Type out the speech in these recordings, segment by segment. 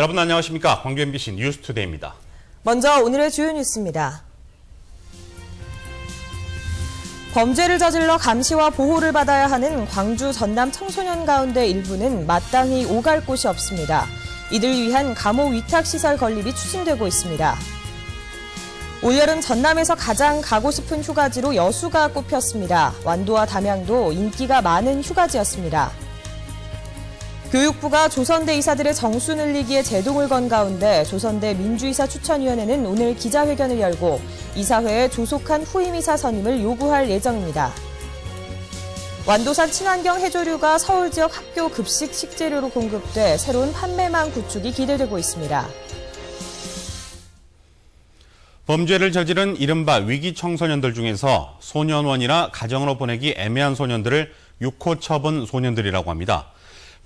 여러분 안녕하십니까? 광주 MBC 뉴스투데이입니다. 먼저 오늘의 주요 뉴스입니다. 범죄를 저질러 감시와 보호를 받아야 하는 광주 전남 청소년 가운데 일부는 마땅히 오갈 곳이 없습니다. 이들 위한 감호 위탁 시설 건립이 추진되고 있습니다. 올여름 전남에서 가장 가고 싶은 휴가지로 여수가 꼽혔습니다. 완도와 담양도 인기가 많은 휴가지였습니다. 교육부가 조선대 이사들의 정수 늘리기에 제동을 건 가운데 조선대 민주이사 추천위원회는 오늘 기자회견을 열고 이사회에 조속한 후임이사 선임을 요구할 예정입니다. 완도산 친환경 해조류가 서울 지역 학교 급식 식재료로 공급돼 새로운 판매망 구축이 기대되고 있습니다. 범죄를 저지른 이른바 위기 청소년들 중에서 소년원이나 가정으로 보내기 애매한 소년들을 6호 처분 소년들이라고 합니다.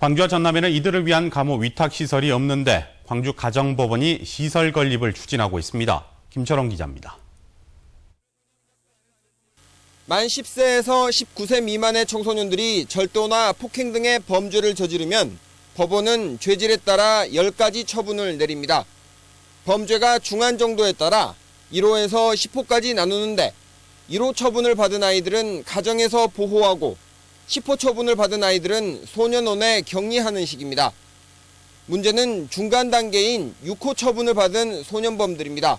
광주와 전남에는 이들을 위한 감호 위탁 시설이 없는데 광주 가정법원이 시설 건립을 추진하고 있습니다. 김철원 기자입니다. 만 10세에서 19세 미만의 청소년들이 절도나 폭행 등의 범죄를 저지르면 법원은 죄질에 따라 10가지 처분을 내립니다. 범죄가 중한 정도에 따라 1호에서 10호까지 나누는데 1호 처분을 받은 아이들은 가정에서 보호하고 10호 처분을 받은 아이들은 소년원에 격리하는 식입니다. 문제는 중간 단계인 6호 처분을 받은 소년범들입니다.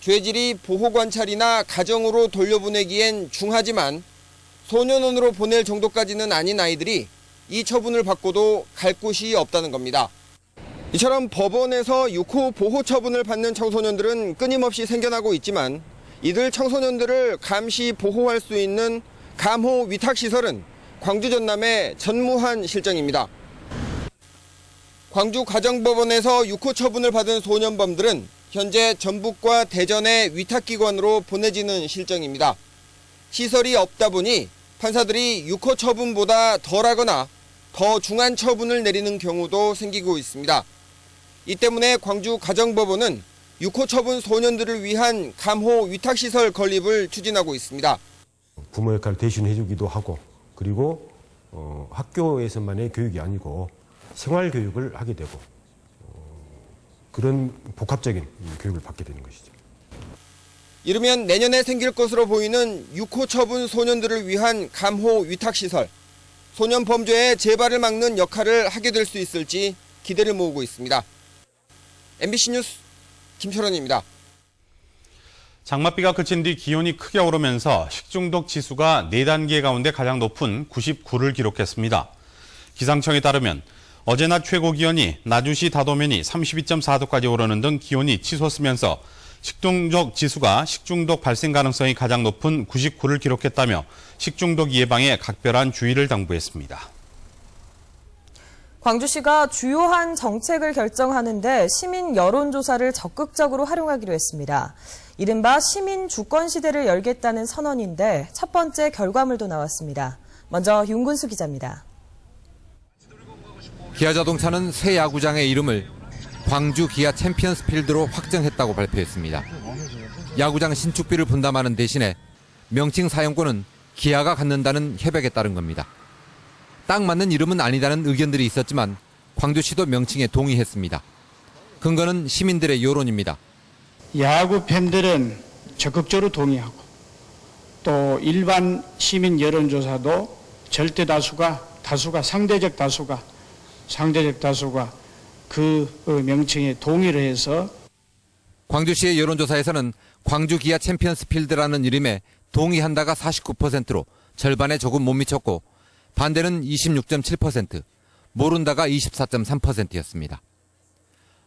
죄질이 보호관찰이나 가정으로 돌려보내기엔 중하지만 소년원으로 보낼 정도까지는 아닌 아이들이 이 처분을 받고도 갈 곳이 없다는 겁니다. 이처럼 법원에서 6호 보호 처분을 받는 청소년들은 끊임없이 생겨나고 있지만 이들 청소년들을 감시 보호할 수 있는 감호 위탁 시설은 광주 전남의 전무한 실정입니다. 광주 가정법원에서 6호 처분을 받은 소년범들은 현재 전북과 대전의 위탁기관으로 보내지는 실정입니다. 시설이 없다 보니 판사들이 6호 처분보다 덜하거나 더 중한 처분을 내리는 경우도 생기고 있습니다. 이 때문에 광주 가정법원은 6호 처분 소년들을 위한 감호 위탁시설 건립을 추진하고 있습니다. 부모 역할을 대신해주기도 하고 그리고 어, 학교에서만의 교육이 아니고 생활 교육을 하게 되고 어, 그런 복합적인 교육을 받게 되는 것이죠. 이르면 내년에 생길 것으로 보이는 6호 처분 소년들을 위한 감호 위탁 시설. 소년 범죄의 재발을 막는 역할을 하게 될 수 있을지 기대를 모으고 있습니다. MBC 뉴스 김철원입니다. 장맛비가 그친 뒤 기온이 크게 오르면서 식중독 지수가 4단계 가운데 가장 높은 99를 기록했습니다. 기상청에 따르면 어제 낮 최고 기온이 나주시 다도면이 32.4도까지 오르는 등 기온이 치솟으면서 식중독 지수가 식중독 발생 가능성이 가장 높은 99를 기록했다며 식중독 예방에 각별한 주의를 당부했습니다. 광주시가 주요한 정책을 결정하는데 시민 여론조사를 적극적으로 활용하기로 했습니다. 이른바 시민 주권 시대를 열겠다는 선언인데 첫 번째 결과물도 나왔습니다. 먼저 윤근수 기자입니다. 기아자동차는 새 야구장의 이름을 광주 기아 챔피언스 필드로 확정했다고 발표했습니다. 야구장 신축비를 분담하는 대신에 명칭 사용권은 기아가 갖는다는 협약에 따른 겁니다. 딱 맞는 이름은 아니다는 의견들이 있었지만 광주시도 명칭에 동의했습니다. 근거는 시민들의 여론입니다. 야구 팬들은 적극적으로 동의하고 또 일반 시민 여론조사도 절대 다수가 다수가 상대적 다수가 상대적 다수가 그 명칭에 동의를 해서 광주시의 여론조사에서는 광주 기아 챔피언스 필드라는 이름에 동의한다가 49%로 절반에 조금 못 미쳤고 반대는 26.7%, 모른다가 24.3%였습니다.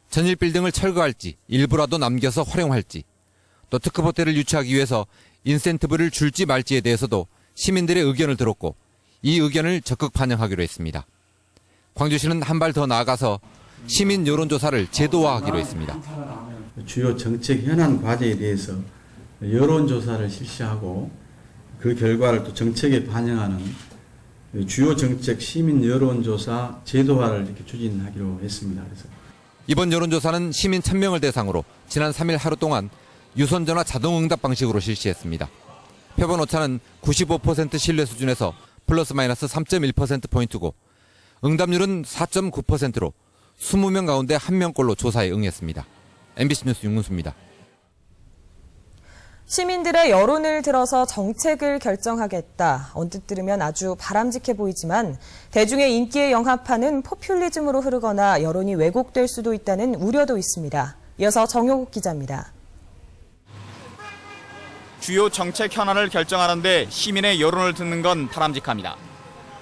전일 빌딩을 철거할지 일부라도 남겨서 활용할지 또 특급 호텔을 유치하기 위해서 인센티브를 줄지 말지에 대해서도 시민들의 의견을 들었고 이 의견을 적극 반영하기로 했습니다. 광주시는 한 발 더 나아가서 시민 여론조사를 제도화하기로 했습니다. 주요 정책 현안 과제에 대해서 여론조사를 실시하고 그 결과를 또 정책에 반영하는 주요 정책 시민 여론조사 제도화를 이렇게 추진하기로 했습니다. 그래서 이번 여론조사는 시민 1000명을 대상으로 지난 3일 하루 동안 유선전화 자동응답 방식으로 실시했습니다. 표본 오차는 95% 신뢰 수준에서 플러스 마이너스 3.1%포인트고 응답률은 4.9%로 20명 가운데 1명꼴로 조사에 응했습니다. MBC 뉴스 윤문수입니다. 시민들의 여론을 들어서 정책을 결정하겠다. 언뜻 들으면 아주 바람직해 보이지만 대중의 인기에 영합하는 포퓰리즘으로 흐르거나 여론이 왜곡될 수도 있다는 우려도 있습니다. 이어서 정효국 기자입니다. 주요 정책 현안을 결정하는데 시민의 여론을 듣는 건 바람직합니다.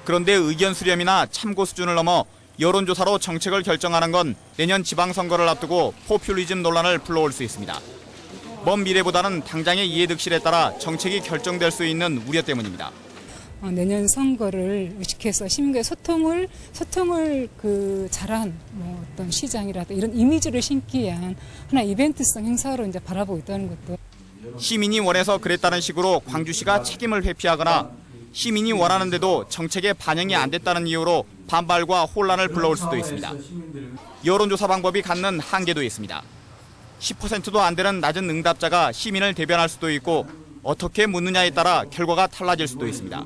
그런데 의견 수렴이나 참고 수준을 넘어 여론조사로 정책을 결정하는 건 내년 지방선거를 앞두고 포퓰리즘 논란을 불러올 수 있습니다. 먼 미래보다는 당장의 이해득실에 따라 정책이 결정될 수 있는 우려 때문입니다. 어, 내년 선거를 의식해서 시민과의 소통을 소통을 그 잘한 뭐 어떤 시장이라든 이런 이미지를 심기 위한 하나 이벤트성 행사로 이제 바라보고 있다는 것도 시민이 원해서 그랬다는 식으로 광주시가 책임을 회피하거나 시민이 원하는데도 정책에 반영이 안 됐다는 이유로 반발과 혼란을 불러올 수도 있습니다. 여론조사 방법이 갖는 한계도 있습니다. 10%도 안 되는 낮은 응답자가 시민을 대변할 수도 있고 어떻게 묻느냐에 따라 결과가 달라질 수도 있습니다.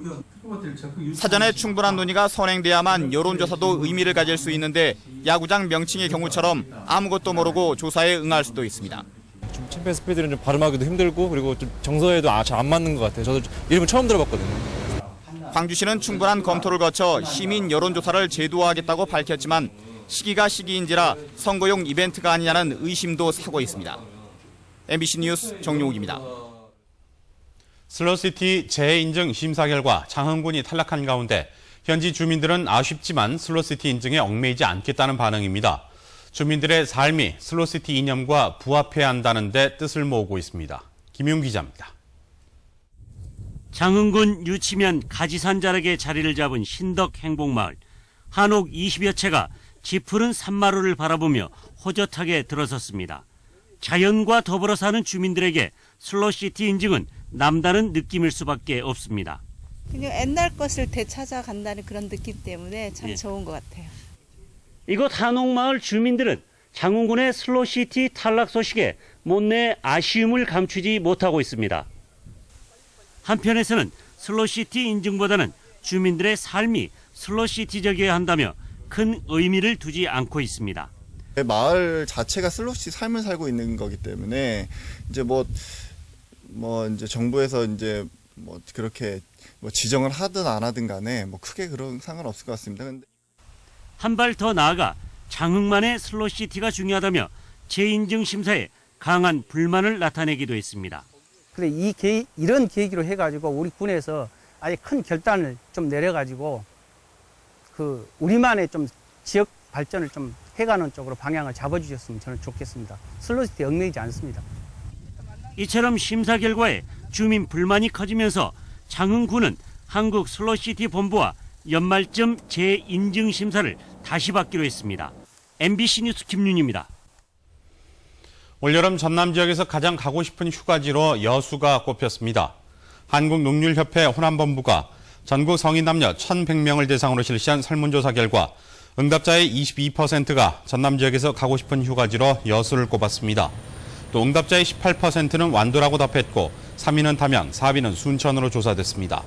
사전에 충분한 논의가 선행돼야만 여론조사도 의미를 가질 수 있는데 야구장 명칭의 경우처럼 아무것도 모르고 조사에 응할 수도 있습니다. 좀 챔피언 스피드는 좀 발음하기도 힘들고 그리고 좀 정서에도 아, 잘 안 맞는 것 같아요. 저도 이름을 처음 들어봤거든요. 광주시는 충분한 검토를 거쳐 시민 여론조사를 제도화하겠다고 밝혔지만 시기가 시기인지라 선거용 이벤트가 아니냐는 의심도 사고 있습니다. MBC 뉴스 정용욱입니다. 슬로시티 재인증 심사 결과 장흥군이 탈락한 가운데 현지 주민들은 아쉽지만 슬로시티 인증에 얽매이지 않겠다는 반응입니다. 주민들의 삶이 슬로시티 이념과 부합해야 한다는 데 뜻을 모으고 있습니다. 김용 기자입니다. 장흥군 유치면 가지산 자락에 자리를 잡은 신덕 행복마을. 한옥 20여 채가 짙푸른 산마루를 바라보며 호젓하게 들어섰습니다. 자연과 더불어 사는 주민들에게 슬로시티 인증은 남다른 느낌일 수밖에 없습니다. 그냥 옛날 것을 되찾아간다는 그런 느낌 때문에 참 예. 좋은 것 같아요. 이곳 한옥마을 주민들은 장흥군의 슬로시티 탈락 소식에 못내 아쉬움을 감추지 못하고 있습니다. 한편에서는 슬로시티 인증보다는 주민들의 삶이 슬로시티적이어야 한다며 큰 의미를 두지 않고 있습니다. 마을 자체가 슬로시 삶을 살고 있는 거기 때문에 이제 뭐뭐 이제 정부에서 이제 뭐 그렇게 뭐 지정을 하든 안 하든 간에 뭐 크게 그런 상관없을 것 같습니다. 근데 한 발 더 나아가 장흥만의 슬로시티가 중요하다며 재인증 심사에 강한 불만을 나타내기도 했습니다. 그래 이 계획, 이런 계기로 해가지고 우리 군에서 아예 큰 결단을 좀 내려가지고 그 우리만의 좀 지역 발전을 좀 해가는 쪽으로 방향을 잡아주셨으면 저는 좋겠습니다. 슬로시티 얽매이지 않습니다. 이처럼 심사 결과에 주민 불만이 커지면서 장흥군은 한국 슬로시티 본부와 연말점 재인증 심사를 다시 받기로 했습니다. MBC 뉴스 김윤입니다. 올여름 전남 지역에서 가장 가고 싶은 휴가지로 여수가 꼽혔습니다. 한국농률협회 호남본부가 전국 성인 남녀 1,100명을 대상으로 실시한 설문조사 결과 응답자의 22%가 전남 지역에서 가고 싶은 휴가지로 여수를 꼽았습니다. 또 응답자의 18%는 완도라고 답했고 3위는 담양, 4위는 순천으로 조사됐습니다.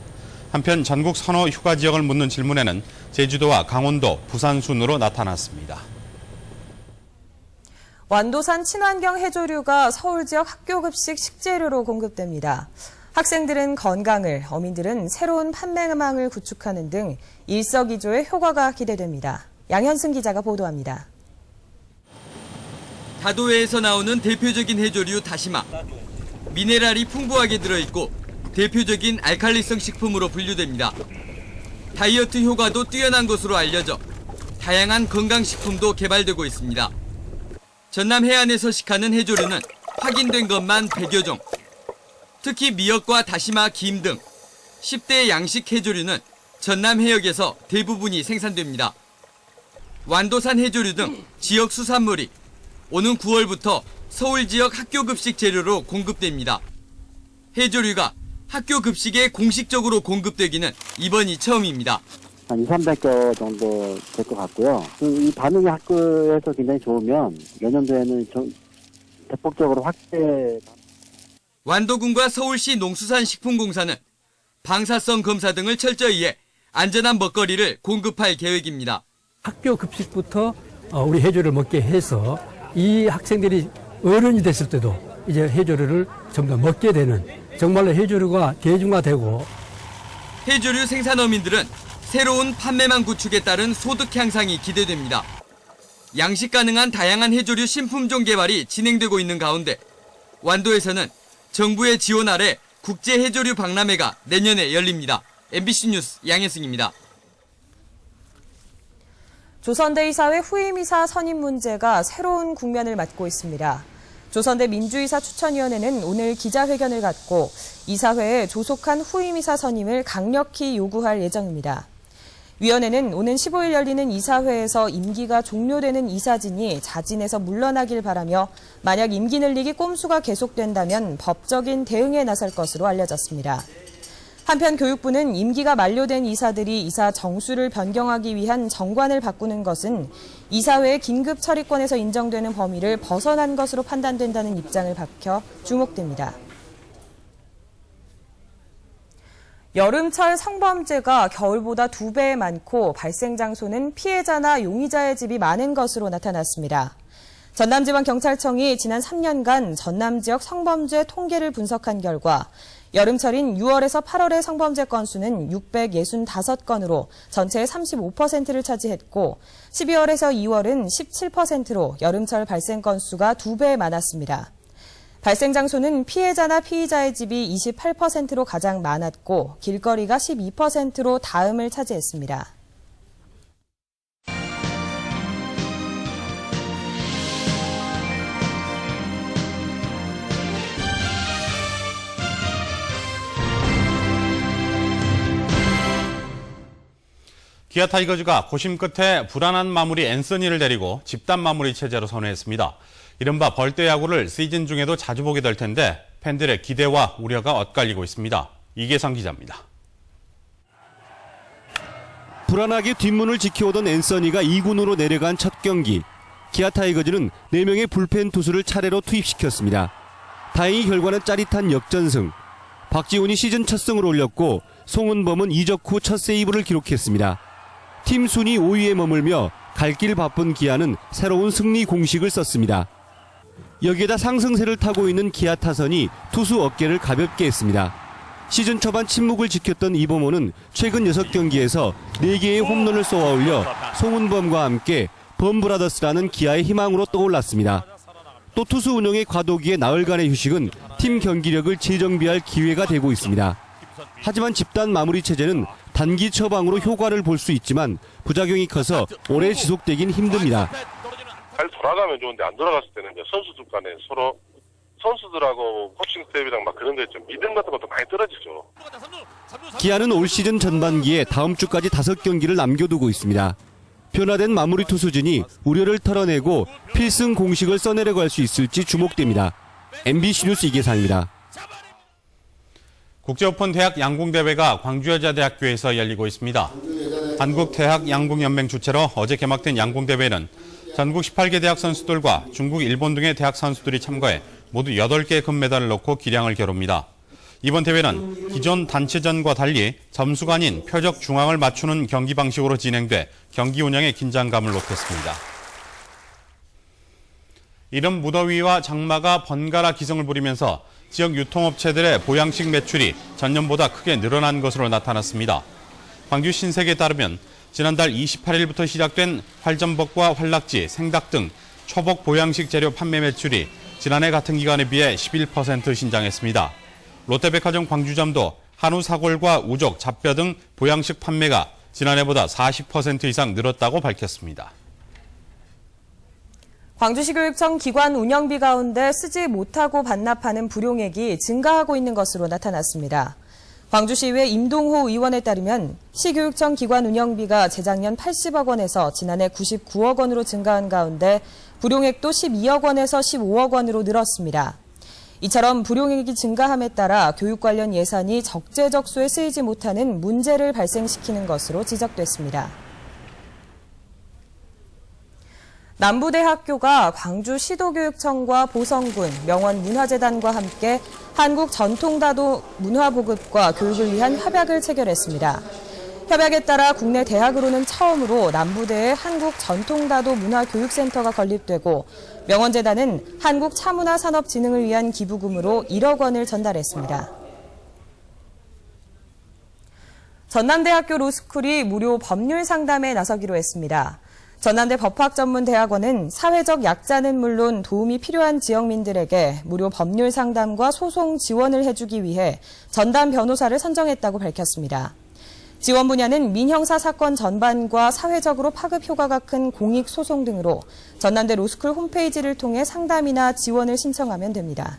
한편 전국 선호 휴가 지역을 묻는 질문에는 제주도와 강원도, 부산 순으로 나타났습니다. 완도산 친환경 해조류가 서울 지역 학교 급식 식재료로 공급됩니다. 학생들은 건강을, 어민들은 새로운 판매망을 구축하는 등 일석이조의 효과가 기대됩니다. 양현승 기자가 보도합니다. 다도해에서 나오는 대표적인 해조류 다시마. 미네랄이 풍부하게 들어있고 대표적인 알칼리성 식품으로 분류됩니다. 다이어트 효과도 뛰어난 것으로 알려져 다양한 건강식품도 개발되고 있습니다. 전남 해안에 서 식하는 해조류는 확인된 것만 100여 종. 특히 미역과 다시마, 김 등 10대 양식 해조류는 전남 해역에서 대부분이 생산됩니다. 완도산 해조류 등 지역 수산물이 오는 9월부터 서울 지역 학교 급식 재료로 공급됩니다. 해조류가 학교 급식에 공식적으로 공급되기는 이번이 처음입니다. 한 2, 300개 정도 될 것 같고요. 그이 반응이 학교에서 굉장히 좋으면 내년도에는 좀 대폭적으로 확대. 완도군과 서울시 농수산식품공사는 방사성 검사 등을 철저히 해 안전한 먹거리를 공급할 계획입니다. 학교 급식부터 어, 우리 해조를 먹게 해서 이 학생들이 어른이 됐을 때도 이제 해조류를 좀더 먹게 되는 정말로 해조류가 대중화되고 해조류 생산어민들은 새로운 판매망 구축에 따른 소득 향상이 기대됩니다. 양식 가능한 다양한 해조류 신품종 개발이 진행되고 있는 가운데 완도에서는 정부의 지원 아래 국제 해조류 박람회가 내년에 열립니다. MBC 뉴스 양혜승입니다. 조선대 이사회 후임이사 선임 문제가 새로운 국면을 맞고 있습니다. 조선대 민주이사 추천위원회는 오늘 기자회견을 갖고 이사회에 조속한 후임이사 선임을 강력히 요구할 예정입니다. 위원회는 오는 15일 열리는 이사회에서 임기가 종료되는 이사진이 자진해서 물러나길 바라며 만약 임기 늘리기 꼼수가 계속된다면 법적인 대응에 나설 것으로 알려졌습니다. 한편 교육부는 임기가 만료된 이사들이 이사 정수를 변경하기 위한 정관을 바꾸는 것은 이사회의 긴급 처리권에서 인정되는 범위를 벗어난 것으로 판단된다는 입장을 밝혀 주목됩니다. 여름철 성범죄가 겨울보다 두 배 많고 발생 장소는 피해자나 용의자의 집이 많은 것으로 나타났습니다. 전남지방경찰청이 지난 3년간 전남 지역 성범죄 통계를 분석한 결과 여름철인 6월에서 8월의 성범죄 건수는 665건으로 전체의 35%를 차지했고 12월에서 2월은 17%로 여름철 발생 건수가 두 배 많았습니다. 발생 장소는 피해자나 피의자의 집이 28%로 가장 많았고 길거리가 12%로 다음을 차지했습니다. 기아 타이거즈가 고심 끝에 불안한 마무리 앤서니를 데리고 집단 마무리 체제로 선회했습니다. 이른바 벌떼 야구를 시즌 중에도 자주 보게 될 텐데 팬들의 기대와 우려가 엇갈리고 있습니다. 이계상 기자입니다. 불안하게 뒷문을 지켜오던 앤서니가 2군으로 내려간 첫 경기. 기아 타이거즈는 4명의 불펜 투수를 차례로 투입시켰습니다. 다행히 결과는 짜릿한 역전승. 박지훈이 시즌 첫 승을 올렸고 송은범은 이적 후 첫 세이브를 기록했습니다. 팀 순위 5위에 머물며 갈 길 바쁜 기아는 새로운 승리 공식을 썼습니다. 여기에다 상승세를 타고 있는 기아 타선이 투수 어깨를 가볍게 했습니다. 시즌 초반 침묵을 지켰던 이범호는 최근 6경기에서 4개의 홈런을 쏘아 올려 송은범과 함께 범브라더스라는 기아의 희망으로 떠올랐습니다. 또 투수 운영의 과도기에 나흘간의 휴식은 팀 경기력을 재정비할 기회가 되고 있습니다. 하지만 집단 마무리 체제는 단기 처방으로 효과를 볼 수 있지만 부작용이 커서 오래 지속되긴 힘듭니다. 잘 돌아가면 좋은데 안 돌아갔을 때는 이제 선수들 간에 서로 선수들하고 코칭 스텝이랑 막 그런 데좀 믿음 같은 것도 많이 떨어지죠. 기아는 올 시즌 전반기에 다음 주까지 다섯 경기를 남겨두고 있습니다. 변화된 마무리 투수진이 우려를 털어내고 필승 공식을 써내려갈 수 있을지 주목됩니다. MBC 뉴스 이계상입니다. 국제오픈 대학 양궁대회가 광주여자대학교에서 열리고 있습니다. 한국대학 양궁연맹 주최로 어제 개막된 양궁대회는 전국 18개 대학 선수들과 중국, 일본 등의 대학 선수들이 참가해 모두 8개의 금메달을 넣고 기량을 겨룹니다. 이번 대회는 기존 단체전과 달리 점수가 아닌 표적 중앙을 맞추는 경기 방식으로 진행돼 경기 운영에 긴장감을 높였습니다. 이런 무더위와 장마가 번갈아 기승을 부리면서 지역 유통업체들의 보양식 매출이 전년보다 크게 늘어난 것으로 나타났습니다. 광주 신세계에 따르면 지난달 28일부터 시작된 활전복과 활락지, 생닭 등 초복 보양식 재료 판매 매출이 지난해 같은 기간에 비해 11% 신장했습니다. 롯데백화점 광주점도 한우 사골과 우족, 잡뼈 등 보양식 판매가 지난해보다 40% 이상 늘었다고 밝혔습니다. 광주시교육청 기관 운영비 가운데 쓰지 못하고 반납하는 불용액이 증가하고 있는 것으로 나타났습니다. 광주시의회 임동호 의원에 따르면 시교육청 기관 운영비가 재작년 80억 원에서 지난해 99억 원으로 증가한 가운데 불용액도 12억 원에서 15억 원으로 늘었습니다. 이처럼 불용액이 증가함에 따라 교육 관련 예산이 적재적소에 쓰이지 못하는 문제를 발생시키는 것으로 지적됐습니다. 남부대학교가 광주 시도교육청과 보성군, 명원문화재단과 함께 한국 전통다도 문화 보급과 교육을 위한 협약을 체결했습니다. 협약에 따라 국내 대학으로는 처음으로 남부대에 한국 전통다도 문화교육센터가 건립되고 명원재단은 한국 차문화 산업 진흥을 위한 기부금으로 1억 원을 전달했습니다. 전남대학교 로스쿨이 무료 법률 상담에 나서기로 했습니다. 전남대 법학전문대학원은 사회적 약자는 물론 도움이 필요한 지역민들에게 무료 법률 상담과 소송 지원을 해주기 위해 전담 변호사를 선정했다고 밝혔습니다. 지원 분야는 민형사 사건 전반과 사회적으로 파급 효과가 큰 공익 소송 등으로 전남대 로스쿨 홈페이지를 통해 상담이나 지원을 신청하면 됩니다.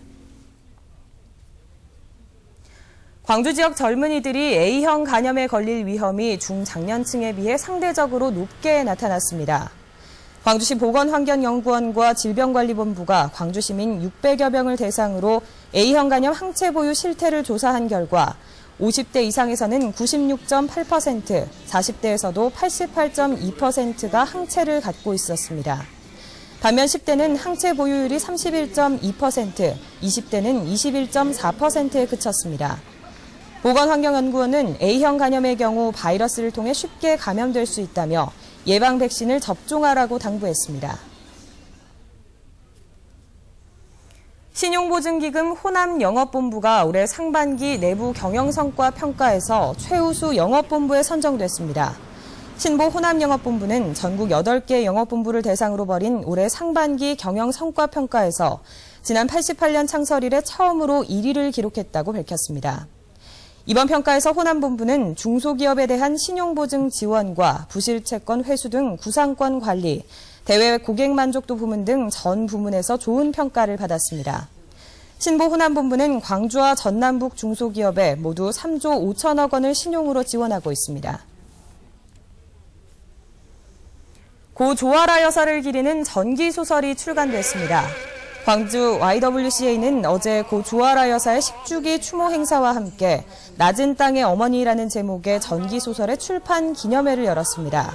광주 지역 젊은이들이 A형 간염에 걸릴 위험이 중장년층에 비해 상대적으로 높게 나타났습니다. 광주시 보건환경연구원과 질병관리본부가 광주 시민 600여 명을 대상으로 A형 간염 항체 보유 실태를 조사한 결과 50대 이상에서는 96.8%, 40대에서도 88.2%가 항체를 갖고 있었습니다. 반면 10대는 항체 보유율이 31.2%, 20대는 21.4%에 그쳤습니다. 보건환경연구원은 A형 간염의 경우 바이러스를 통해 쉽게 감염될 수 있다며 예방 백신을 접종하라고 당부했습니다. 신용보증기금 호남 영업본부가 올해 상반기 내부 경영성과 평가에서 최우수 영업본부에 선정됐습니다. 신보 호남 영업본부는 전국 8개 영업본부를 대상으로 벌인 올해 상반기 경영성과 평가에서 지난 88년 창설 이래 처음으로 1위를 기록했다고 밝혔습니다. 이번 평가에서 호남본부는 중소기업에 대한 신용보증 지원과 부실채권 회수 등 구상권 관리, 대외 고객 만족도 부문 등 전 부문에서 좋은 평가를 받았습니다. 신보 호남본부는 광주와 전남북 중소기업에 모두 3조 5천억 원을 신용으로 지원하고 있습니다. 고 조아라 여사를 기리는 전기 소설이 출간됐습니다. 광주 YWCA는 어제 고 조아라 여사의 10주기 추모 행사와 함께 낮은 땅의 어머니라는 제목의 전기 소설의 출판 기념회를 열었습니다.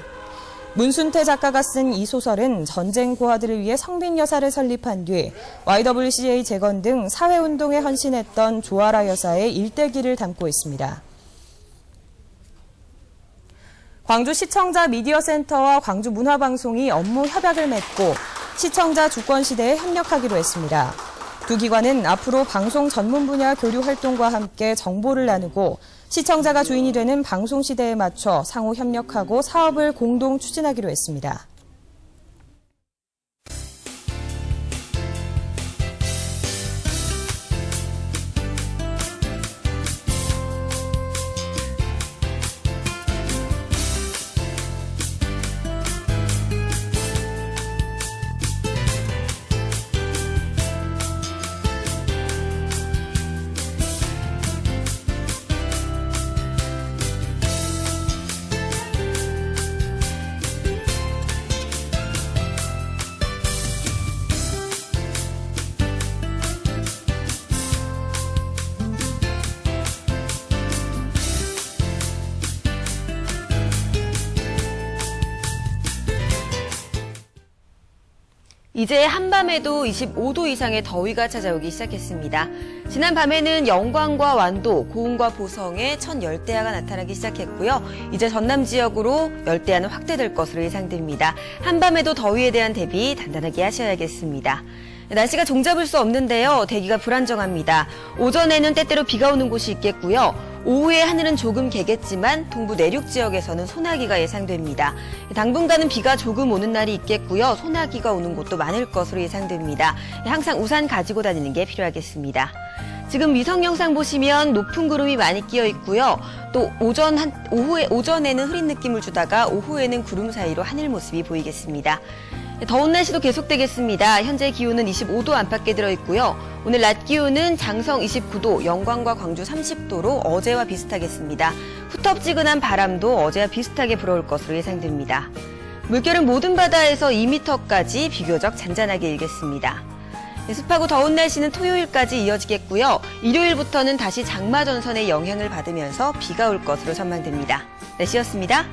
문순태 작가가 쓴 이 소설은 전쟁 고아들을 위해 성빈 여사를 설립한 뒤 YWCA 재건 등 사회운동에 헌신했던 조아라 여사의 일대기를 담고 있습니다. 광주 시청자 미디어센터와 광주 문화방송이 업무 협약을 맺고 시청자 주권 시대에 협력하기로 했습니다. 두 기관은 앞으로 방송 전문 분야 교류 활동과 함께 정보를 나누고 시청자가 주인이 되는 방송 시대에 맞춰 상호 협력하고 사업을 공동 추진하기로 했습니다. 이제 한밤에도 25도 이상의 더위가 찾아오기 시작했습니다. 지난 밤에는 영광과 완도, 고흥과 보성에 첫 열대야가 나타나기 시작했고요. 이제 전남 지역으로 열대야는 확대될 것으로 예상됩니다. 한밤에도 더위에 대한 대비 단단하게 하셔야겠습니다. 날씨가 종잡을 수 없는데요. 대기가 불안정합니다. 오전에는 때때로 비가 오는 곳이 있겠고요. 오후에 하늘은 조금 개겠지만 동부 내륙 지역에서는 소나기가 예상됩니다. 당분간은 비가 조금 오는 날이 있겠고요. 소나기가 오는 곳도 많을 것으로 예상됩니다. 항상 우산 가지고 다니는 게 필요하겠습니다. 지금 위성 영상 보시면 높은 구름이 많이 끼어 있고요. 또 오전 한 오후에 오전에는 흐린 느낌을 주다가 오후에는 구름 사이로 하늘 모습이 보이겠습니다. 더운 날씨도 계속되겠습니다. 현재 기온은 25도 안팎에 들어 있고요. 오늘 낮 기온은 장성 29도, 영광과 광주 30도로 어제와 비슷하겠습니다. 후텁지근한 바람도 어제와 비슷하게 불어올 것으로 예상됩니다. 물결은 모든 바다에서 2m까지 비교적 잔잔하게 일겠습니다. 습하고 더운 날씨는 토요일까지 이어지겠고요. 일요일부터는 다시 장마 전선의 영향을 받으면서 비가 올 것으로 전망됩니다. 날씨였습니다.